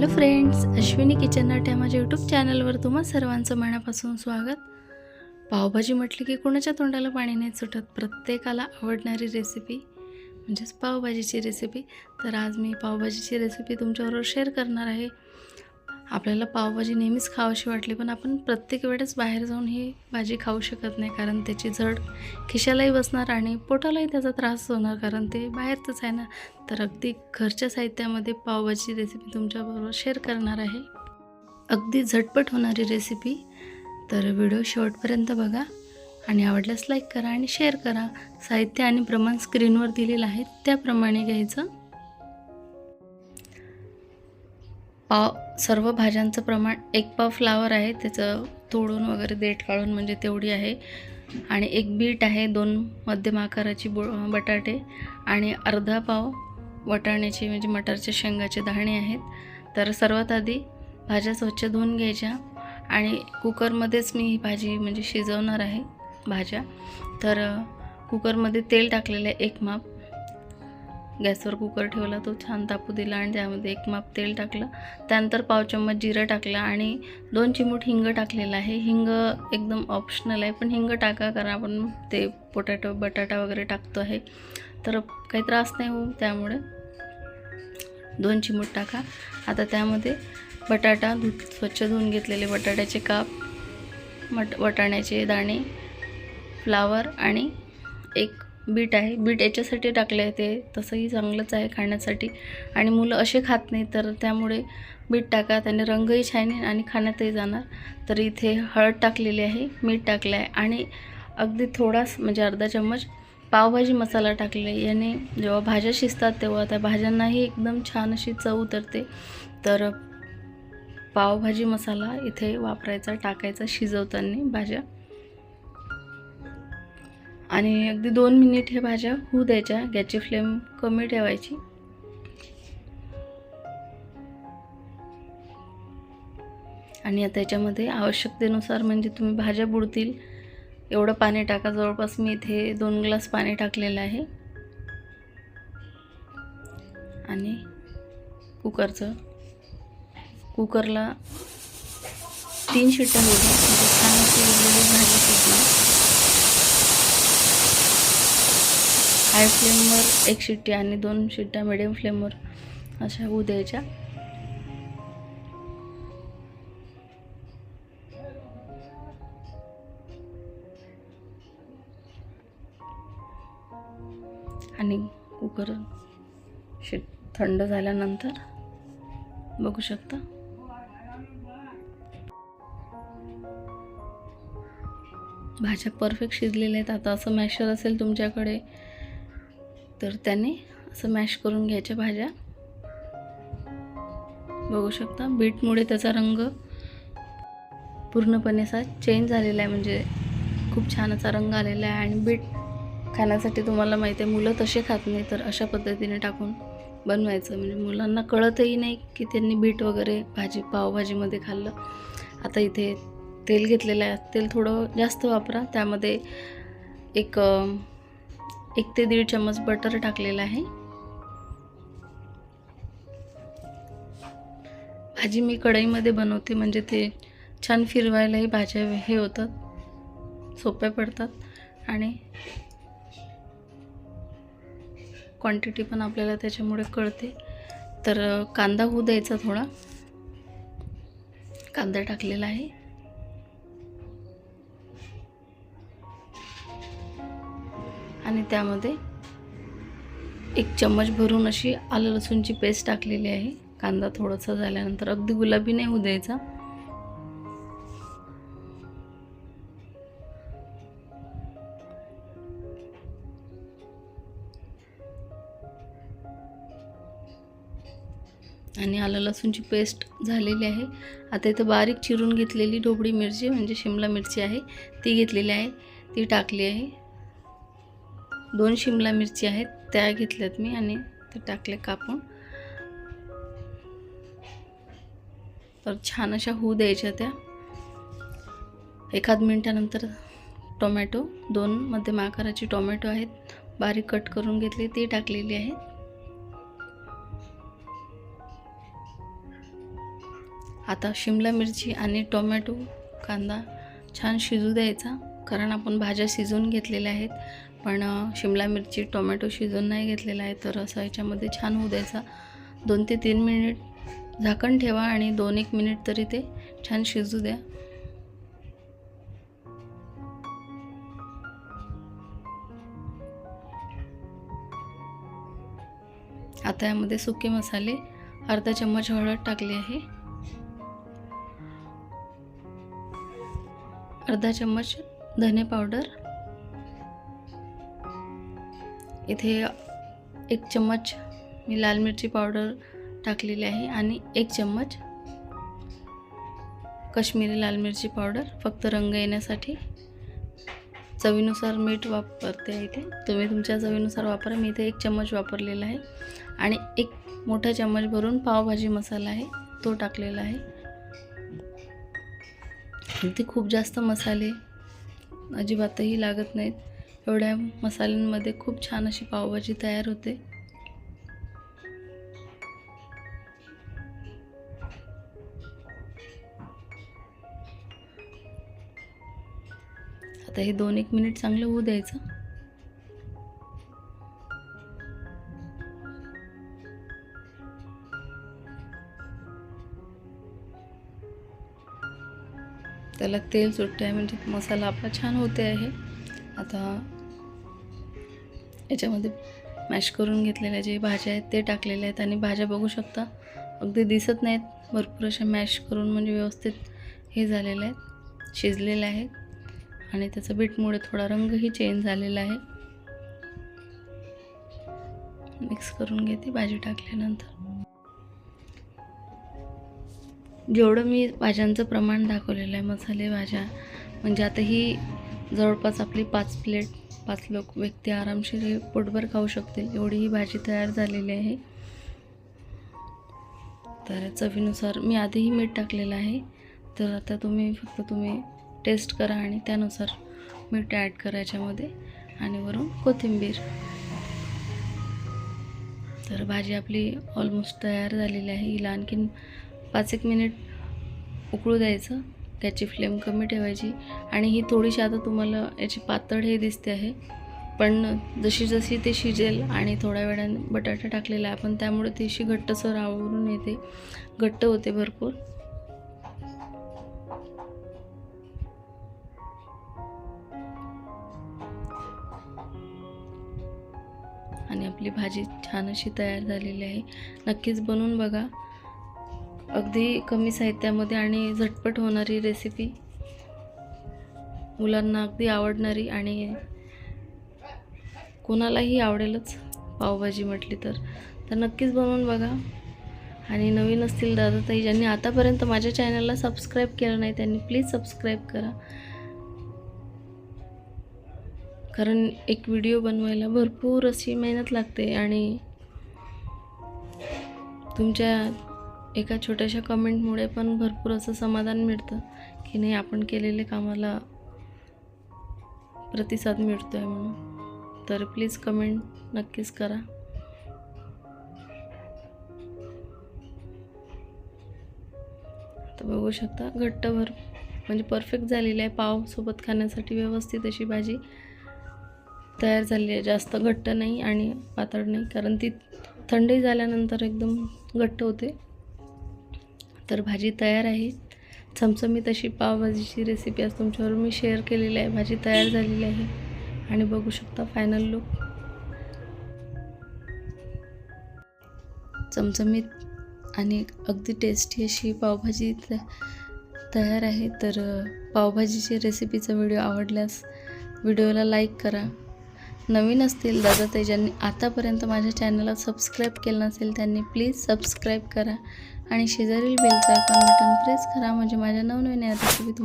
Hello friends Ashwini kitchen नाट या माझ्या यूट्यूब चॅनलवर तुम्हा सर्वांचं मनापासून स्वागत. पावभाजी म्हटली की कोणाच्या तोंडाला पाणी नाही सुटत प्रत्येकाला आवडणारी रेसिपी म्हणजेच पावभाजीची रेसिपी तर आज मी पावभाजीची रेसिपी तुमच्याबरोबर शेअर करणार आहे. आपल्याला पावभाजी नेहमीच खावशी वाटली पण आपण प्रत्येक वेळेस बाहेर जाऊन ही भाजी खाऊ शकत नाही कारण त्याची झड खिशालाही बसणार आणि पोटालाही त्याचा त्रास होणार कारण ते बाहेरचंच आहे ना? तर अगदी घरच्या साहित्यामध्ये पावभाजी रेसिपी तुमच्याबरोबर शेअर करणार आहे. अगदी झटपट होणारी रेसिपी तर व्हिडिओ शेवटपर्यंत बघा आणि आवडल्यास लाईक करा आणि शेअर करा. साहित्य आणि प्रमाण स्क्रीनवर दिलेलं आहे त्याप्रमाणे घ्यायचं. पाव सर्व भाज्यांचं प्रमाण एक पाव फ्लावर आहे त्याचं तोडून वगैरे देठ काढून म्हणजे तेवढी आहे. आणि एक बीट आहे दोन मध्यम आकाराची बो बटाटे आणि अर्धा पाव वटाण्याचे म्हणजे मटारच्या शेंगाचे दाणे आहेत. तर सर्वात आधी भाज्या स्वच्छ धुवून घ्यायच्या आणि कुकरमध्येच मी ही भाजी म्हणजे शिजवणार आहे भाज्या. तर कुकरमध्ये तेल टाकलेलं आहे एक माप. गॅसवर कुकर ठेवला तो छान तापू दिला आणि त्यामध्ये एक माप तेल टाकलं. त्यानंतर पाव चम्मच जिरं टाकलं आणि दोन चिमूट हिंग टाकलेलं आहे. हिंग एकदम ऑप्शनल आहे पण हिंग टाका कारण आपण ते पोटॅटो बटाटा वगैरे टाकतो आहे. तर काही त्रास नाही होऊ त्यामुळे दोन चिमूट टाका. आता त्यामध्ये बटाटा धु स्वच्छ धुवून घेतलेले बटाट्याचे काप मट वटाण्याचे दाणे फ्लावर आणि एक बीट आहे. बीट याच्यासाठी टाकले आहे ते. तसंही चांगलंच आहे खाण्यासाठी. आणि मुलं असे खात नाही तर त्यामुळे बीट टाका. त्याने रंगही छान येईल आणि खाण्यातही जाणार. तर इथे हळद टाकलेली आहे मीठ टाकलं आहे आणि अगदी थोडाच म्हणजे अर्धा चम्मच पावभाजी मसाला टाकले याने जेव्हा भाज्या शिजतात तेव्हा त्या भाज्यांनाही एकदम छान अशी चव उतरते. तर पावभाजी मसाला इथे वापरायचा टाकायचा शिजवताना भाज्या. आणि अगदी दोन मिनिट हे भाज्या होऊ द्यायच्या. गॅसची फ्लेम कमी ठेवायची. आणि आता याच्यामध्ये आवश्यकतेनुसार म्हणजे तुम्ही भाज्या बुडतील एवढं पाणी टाका. जवळपास मी इथे दोन ग्लास पाणी टाकलेलं आहे. आणि कुकरचं कुकरला तीन शिट्ट्या होऊ म्हणजे छान अशी भाजी शिजणार हाय फ्लेमवर एक शिट्टी आणि दोन शिट्ट्या मिडियम फ्लेमवर अशा होऊ द्यायच्या. आणि कुकर शिट थंड झाल्यानंतर बघू शकता. भाज्या परफेक्ट शिजलेल्या आहेत. आता असं मॅशर असेल तुमच्याकडे तर त्याने असं मॅश करून घ्यायच्या भाज्या. बघू शकता बीटमुळे त्याचा रंग पूर्णपणे असा चेंज झालेला आहे. म्हणजे खूप छान असा रंग आलेला आहे आणि बीट खाण्यासाठी तुम्हाला माहिती आहे मुलं तसे खात नाही तर अशा पद्धतीने टाकून बनवायचं. म्हणजे मुलांना कळतही नाही की त्यांनी बीट वगैरे भाजी पावभाजीमध्ये खाल्लं. आता इथे तेल घेतलेलं आहे. तेल थोडं जास्त वापरा. त्यामध्ये एक एक ते दीड चम्मच बटर टाकलेलं आहे. भाजी मी कढईमध्ये बनवते म्हणजे ते छान फिरवायलाही भाज्या हे होतात सोप्या पडतात आणि क्वांटिटी पण आपल्याला त्याच्यामुळे कळते. तर कांदा होऊ द्यायचा थोडा. कांदा टाकलेला आहे. आणि त्यामध्ये एक चम्मच भरून अशी आलं लसूणची पेस्ट टाकलेली आहे. कांदा थोडासा झाल्यानंतर अगदी गुलाबी नाही होऊ द्यायचा. आणि आलं लसूणची पेस्ट झालेली आहे. आता इथं बारीक चिरून घेतलेली ढोबळी मिरची म्हणजे शिमला मिरची आहे ती घेतलेली आहे. ती टाकली आहे. दोन शिमला मिरची आहेत त्या घेतल्यात मी आणि ते टाकले कापून. तर छान अशा होऊ द्यायच्या त्या. एखाद मिनटानंतर टोमॅटो दोन मध्यम आकाराचे टोमॅटो आहेत बारीक कट करून घेतली ती टाकलेली आहे. आता शिमला मिरची आणि टोमॅटो कांदा छान शिजू द्यायचा कारण आपण भाज्या शिजवून घेतलेल्या आहेत. पण शिमला मिरची टोमॅटो शिजून नाही घेतलेला आहे तर असं याच्यामध्ये छान होऊ द्यायचा. दोन ते तीन मिनिट झाकण ठेवा आणि दोन एक मिनिट तरी ते छान शिजू द्या. आता यामध्ये सुके मसाले अर्धा चम्मच हळद टाकली आहे. अर्धा चम्मच धने पावडर इथे एक चम्मच मी लाल मिरची पावडर टाकलेली आहे आणि एक चम्मच कश्मीरी लाल मिरची पावडर. फक्त रंग येण्यासाठी चवीनुसार मीठ वापरते इथे. तुम्ही तुमच्या चवीनुसार वापरा. मी इथे एक चम्मच वापरलेला आहे आणि एक मोठा चम्मच भरून पावभाजी मसाला आहे तो टाकलेला आहे. इथे खूप जास्त मसाले अजिबातही लागत नाहीत. एवढ्या मसाल्यांमध्ये खूप छान अशी पावभाजी तयार होते. आता हे दोन एक मिनिट चांगलं होऊ द्यायचं. त्याला तेल सुटते आहे म्हणजे मसाला आपला छान होते आहे. आता याच्यामध्ये मॅश करून घेतलेल्या जे भाज्या आहेत ते टाकलेल्या आहेत आणि भाज्या बघू शकता. अगदी दिसत नाहीत. भरपूर अशा मॅश करून म्हणजे व्यवस्थित हे झालेले आहेत. शिजलेलं आहे आणि त्याचा बीटमुळे थोडा रंगही चेंज झालेला आहे. मिक्स करून घेते भाजी टाकल्यानंतर. जेवढं मी भाज्यांचं प्रमाण दाखवलेलं आहे मसाले भाज्या म्हणजे आता ही जवळपास आपली पाच प्लेट पाच लोक व्यक्ती आरामशीर हे पोटभर खाऊ शकतील एवढी ही भाजी तयार झालेली आहे. तर चवीनुसार मी आधीही मीठ टाकलेलं आहे. तर आता तुम्ही फक्त तुम्ही टेस्ट करा आणि त्यानुसार मीठ ॲड करायच्यामध्ये आणि वरून कोथिंबीर. तर भाजी आपली ऑलमोस्ट तयार झालेली आहे. हिला आणखीन पाच एक मिनिट उकळू द्यायचं. त्याची फ्लेम कमी ठेवायची आणि ही थोडीशी आता तुम्हाला याची पातळ हे दिसते आहे. पण जशी जशी ते शिजेल आणि थोड्या वेळाने बटाटा टाकलेला आहे आपण त्यामुळे ती अशी घट्टसर आवरून येते. घट्ट होते भरपूर. आणि आपली भाजी छान अशी तयार झालेली आहे. नक्कीच बनवून बघा. अगदी कमी साहित्यामध्ये आणि झटपट होणारी रेसिपी मुलांना अगदी आवडणारी आणि कोणालाही आवडेलच पावभाजी म्हटली तर. तर नक्कीच बनवून बघा. आणि नवीन असतील दादा ताई ज्यांनी आतापर्यंत माझ्या चॅनलला सबस्क्राईब केलं नाही त्यांनी प्लीज सबस्क्राईब करा. कारण एक व्हिडिओ बनवायला भरपूर अशी मेहनत लागते आणि तुमच्या एका छोट्याशा कमेंटमुळे पण भरपूर असं समाधान मिळतं की नाही आपण केलेले कामाला प्रतिसाद मिळतो आहे म्हणून. तर प्लीज कमेंट नक्कीच करा. तर बघू शकता घट्टभर म्हणजे परफेक्ट झालेली आहे. पावसोबत खाण्यासाठी व्यवस्थित अशी भाजी तयार झाली आहे. जास्त घट्ट नाही आणि पातळ नाही कारण ती थंडी झाल्यानंतर एकदम घट्ट होते. तर भाजी तयार आहे. चमचमीत अशी पावभाजीची रेसिपी आज तुमच्यावर मी शेअर केलेली आहे. भाजी तयार झालेली आहे. आणि बघू शकता फायनल लुक चमचमीत आणि अगदी टेस्टी अशी पावभाजी त तयार आहे. तर पावभाजीची रेसिपीचा व्हिडिओ आवडल्यास व्हिडिओला लाईक करा. नवीन असतील दादा ते ज्यांनी आतापर्यंत माझ्या चॅनलला सबस्क्राईब केलं नसेल त्यांनी प्लीज सबस्क्राईब करा. आणि शेजारील बेलचं आयकॉन बटन प्रेस करा. म्हणजे माझ्या नवनवीन रेसिपी तुम्हाला